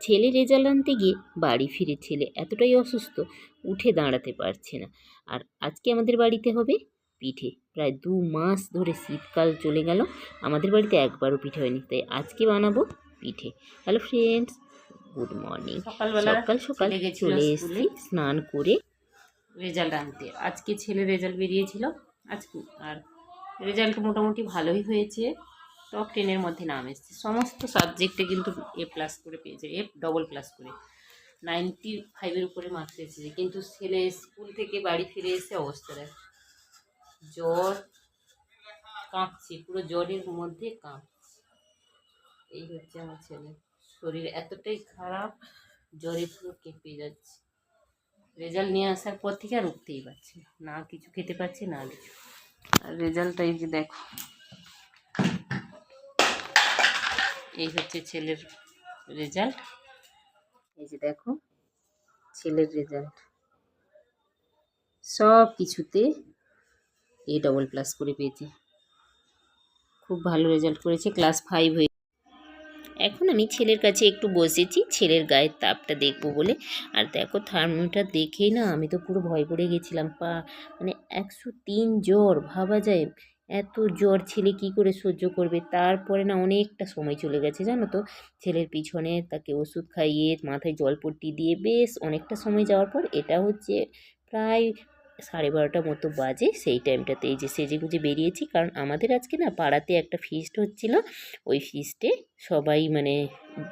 ছেলে রেজাল্ট আনতে গিয়ে বাড়ি ফিরে ছেলে এতটাই অসুস্থ উঠে দাঁড়াতে পারছে না। আর আজকে আমাদের বাড়িতে হবে পিঠে। প্রায় দু মাস ধরে শীতকাল চলে গেল আমাদের বাড়িতে একবারও পিঠে হয়নি তাই আজকে বানাবো পিঠে। হ্যালো ফ্রেন্ডস গুড মর্নিং সকাল সকাল চলে এসেছি স্নান করে। রেজাল্ট আনতে। আজকে ছেলে রেজাল্ট বেরিয়েছিল আজকে আর রেজাল্ট মোটামুটি ভালোই হয়েছে। টপ টেনের মধ্যে নাম এসেছে। সমস্ত সাবজেক্টে কিন্তু এ প্লাস করে পেয়েছে এ ডবল প্লাস করে। নাইনটি ফাইভের উপরে মার্কস এসেছে। কিন্তু ছেলে স্কুল থেকে বাড়ি ফিরে এসে অবস্থা দেখ। জ্বর কাঁপছে, পুরো জ্বরের মধ্যে কাঁপছে। এই হচ্ছে আমার ছেলে। শরীর এতটাই খারাপ, জ্বরে পুরো কেঁপে যাচ্ছে। রেজাল্ট নিয়ে আসার পর থেকে আর উঠতেই পারছি না। কিছু খেতে পারছি, না কিছু। আর রেজাল্টটা এই যে দেখো? এই হচ্ছে ছেলের রেজাল্ট এই যে দেখো, ছেলের রেজাল্ট সব কিছুতে এ ডবল প্লাস করে পেয়েছে। খুব ভালো রেজাল্ট করেছে ক্লাস ফাইভ হয়ে এখন আমি ছেলের কাছে একটু বসেছি, ছেলের গায়ের তাপটা দেখব বলে। আর দেখো থার্মোমিটার দেখেই না আমি তো পুরো ভয় পড়ে গেছিলাম, পা মানে একশো তিন জ্বর, ভাবা যায়। এত জ্বর ছেলে কি করে সহ্য করবে? তারপরে না অনেকটা সময় চলে গেছে, জানো তো? ছেলের পিছনে তাকে ওষুধ খাইয়ে মাথায় জলপট্টি দিয়ে বেশ অনেকটা সময় যাওয়ার পর এটা হচ্ছে প্রায় সাড়ে বারোটা মতো বাজে সেই টাইমটাতে এই যে সেজে গুজে বেরিয়েছি, কারণ আমাদের আজকে না পাড়াতে একটা ফিস্ট হচ্ছিল। ওই ফিস্টে সবাই মানে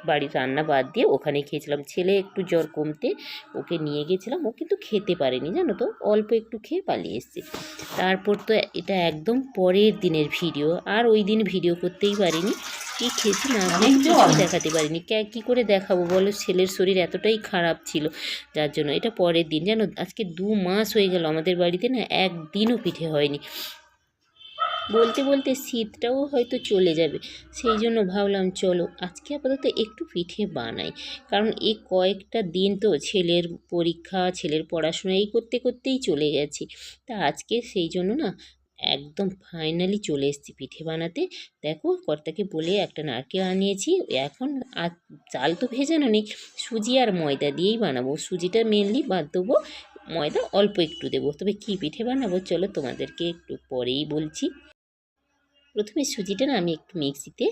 বাড়ির রান্না বাদ দিয়ে ওখানে খেয়েছিলাম। ছেলে একটু জ্বর কমতে ওকে নিয়ে গেছিলাম। ও কিন্তু খেতে পারেনি, জানো তো? অল্প একটু খেয়ে পালিয়ে এসছে। তারপর তো এটা একদম পরের দিনের ভিডিও আর ওই দিন ভিডিও করতেই পারিনি। কি খেয়েছি না খেয়েছি দেখাতে পারিনি। কে- কি করে দেখাবো বলো? ছেলের শরীর এতটাই খারাপ ছিল। যার জন্য এটা পরের দিন। জানো আজকে দু মাস হয়ে গেল আমাদের বাড়িতে না একদিনও পিঠে হয়নি। বলতে বলতে শীতটাও হয়তো চলে যাবে। সেই জন্য ভাবলাম চলো আজকে আপাতত একটু পিঠে বানাই। কারণ এই কয়েকটা দিন তো ছেলের পরীক্ষা ছেলের পড়াশোনা এই করতে করতেই চলে গেছে। তা আজকে সেই জন্য না একদম ফাইনালি চলে এসেছি পিঠে বানাতে। দেখো কর্তাকে বলে একটা নারকেল আনিয়েছি, এখন আর চাল তো ভেজানো নেই, সুজি আর ময়দা দিয়েই বানাবো। সুজিটা মেনলি বাদ দেবো, ময়দা অল্প একটু দেবো। তবে কি পিঠে বানাবো চলো তোমাদেরকে একটু পরেই বলছি। প্রথমে সুজিটা না আমি একটু মিক্সিতে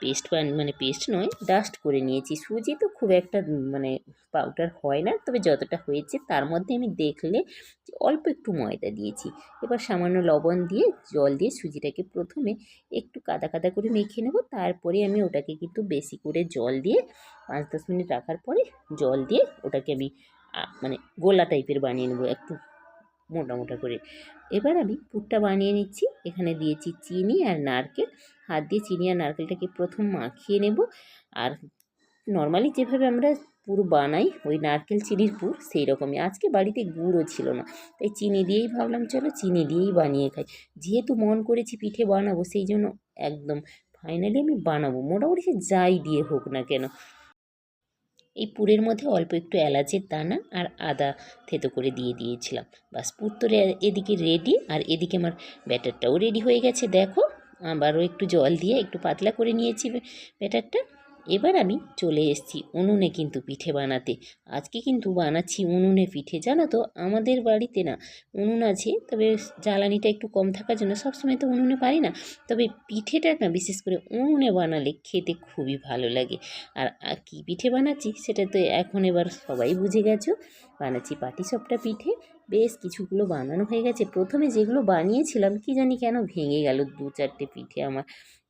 পেস্ট মানে পেস্ট নয় ডাস্ট করে নিয়েছি। সুজি তো খুব একটা মানে পাউডার হয় না, তবে যতটা হয়েছে তার মধ্যে আমি দেখলে অল্প একটু ময়দা দিয়েছি। এবার সামান্য লবণ দিয়ে, জল দিয়ে সুজিটাকে প্রথমে একটু কাদা কাদা করে মেখে নেব। তারপরে আমি ওটাকে কিন্তু বেশি করে জল দিয়ে, পাঁচ দশ মিনিট রাখার পরে জল দিয়ে ওটাকে আমি মানে গোলা টাইপের বানিয়ে নেব। একটু মোটা মোটা করে। এবার আমি পুরটা বানিয়ে নিচ্ছি। এখানে দিয়েছি চিনি আর নারকেল। হাত দিয়ে চিনি আর নারকেলটাকে প্রথম মাখিয়ে নেব। আর নর্মালি যেভাবে আমরা পুর বানাই, ওই নারকেল চিনির পুর সেই রকমই আজকে বাড়িতে গুড়ও ছিল না। তাই চিনি দিয়েই ভাবলাম, চলো চিনি দিয়েই বানিয়ে খাই। যেহেতু মন করেছি পিঠে বানাবো, সেই জন্য একদম ফাইনালি আমি বানাবো। মোটামুটি সে যাই দিয়ে হোক না কেন। পুরের মধ্যে অল্প একটু এলাচের দানা আর আদা থেতো করে দিয়ে দিয়েছিলাম। বাস পুর তো এদিকে রেডি আর এদিকে আমার ব্যাটারটাও রেডি হয়ে গেছে। দেখো, আবারও একটু জল দিয়ে একটু পাতলা করে নিয়েছি ব্যাটারটা এবার আমি চলে এসেছি উনুনে কিন্তু পিঠে বানাতে। আজকে কিন্তু বানাচ্ছি উনুনে পিঠে। জানো তো, আমাদের বাড়িতে না উনুন আছে, তবে জ্বালানিটা একটু কম থাকার জন্য সবসময় তো উনুনে পারি না। তবে পিঠেটা না বিশেষ করে উনুনে বানালে খেতে খুবই ভালো লাগে। আর কী পিঠে বানাচ্ছি সেটা তো এখন এবার সবাই বুঝে গেছো। বানাচ্ছি পাটিসাপটা পিঠে। বেশ কিছুগুলো বানানো হয়ে গেছে। প্রথমে যেগুলো বানিয়েছিলাম, কি জানি কেন ভেঙে গেল দু চারটে পিঠে আমার।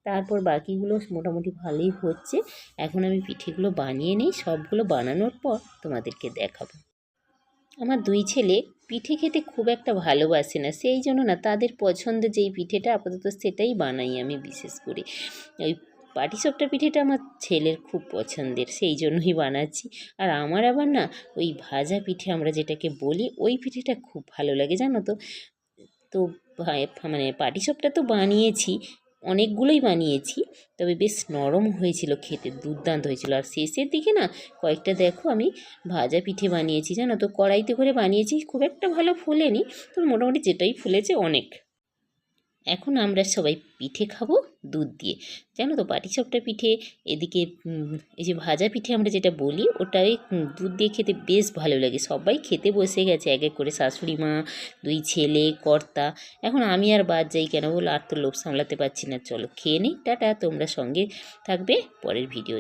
তারপর বাকিগুলো মোটামুটি ভালোই হচ্ছে। এখন আমি পিঠেগুলো বানিয়ে নিই, সবগুলো বানানোর পর তোমাদেরকে দেখাবো। আমার দুই ছেলে পিঠে খেতে খুব একটা ভালোবাসে না, সেই জন্য না তাদের পছন্দের যেই পিঠেটা আপাতত সেটাই বানাই আমি বিশেষ করে। ওই পাটিসাপটা পিঠেটা আমার ছেলের খুব পছন্দের, সেই জন্যই বানাচ্ছি। আর আমার আবার না ওই ভাজা পিঠে আমরা যেটাকে বলি, ওই পিঠেটা খুব ভালো লাগে, জানো তো? তো মানে পাটিসাপটা তো বানিয়েছি অনেকগুলোই বানিয়েছি, তবে বেশ নরম হয়েছিল খেতে, দুর্দান্ত হয়েছিল। আর শেষের দিকে না, কয়েকটা দেখো আমি ভাজা পিঠে বানিয়েছি, জানো তো? কড়াইতে করে বানিয়েছি, খুব একটা ভালো ফোলেনি তো মোটামুটি যেটাই ফুলেছে অনেক। এখন আমরা সবাই পিঠে খাব দুধ দিয়ে। জানো তো পাটিসাপটা পিঠে, এদিকে এই যে ভাজা পিঠে আমরা যেটা বলি, ওটাই দুধ দিয়ে খেতে বেশ ভালো লাগে। সবাই খেতে বসে গেছে, এক এক করে শাশুড়ি মা, দুই ছেলে, কর্তা। এখন আমি আর বাদ যাই কেন বলো? আর তো লোভ সামলাতে পারছি না। চলো, খেয়ে নিই। টাটা, তোমরা সঙ্গে থাকবে পরের ভিডিও